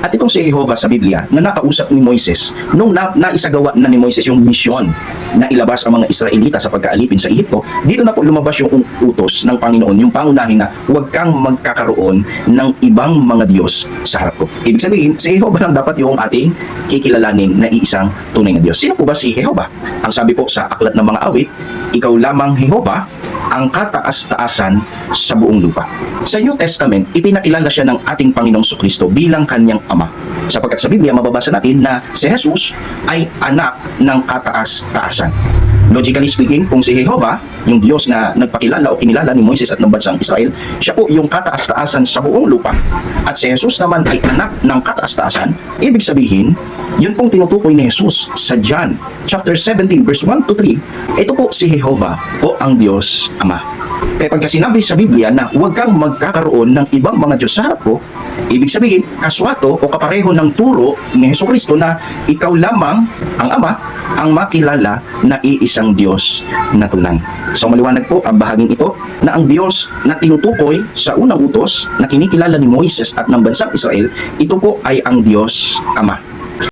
At itong si Jehovah sa Biblia na nakausap ni Moises nung na, naisagawa na ni Moises yung misyon na ilabas ang mga Israelita sa pagkaalipin sa Ehipto, dito na po lumabas yung utos ng Panginoon, yung pangunahin na huwag kang magkakaroon ng ibang mga Diyos sa harap ko. Ibig sabihin, si Jehovah lang dapat yung ating kikilalanin na iisang tunay na Diyos. Sino po ba si Jehovah? Ang sabi po sa Aklat ng Mga Awit, ikaw lamang Jehovah ang kataas-taasan sa buong lupa. Sa New Testament, ipinakilala siya ng ating Panginoong Kristo bilang kanyang Ama. Sapagkat sa Biblia, mababasa natin na si Jesus ay anak ng kataas-taasan. Logically speaking, kung si Jehovah, yung Diyos na nagpakilala o kinilala ni Moises at ng bansang Israel, siya po yung kataas-taasan sa buong lupa. At si Jesus naman ay anak ng kataas-taasan, ibig sabihin, yun pong tinutukoy ni Jesus sa John chapter 17 verse 1 to 3. Ito po si Jehovah o ang Diyos Ama. Kaya pagka sinabi sa Biblia na huwag kang magkakaroon ng ibang mga Diyos sa harap ko, ibig sabihin, kaswato o kapareho ng turo ni Heso Kristo na ikaw lamang ang Ama ang makilala na iisang Diyos na tunay. So maliwanag po ang bahaging ito na ang Diyos na tinutukoy sa unang utos na kinikilala ni Moises at ng bansang Israel, ito po ay ang Diyos Ama.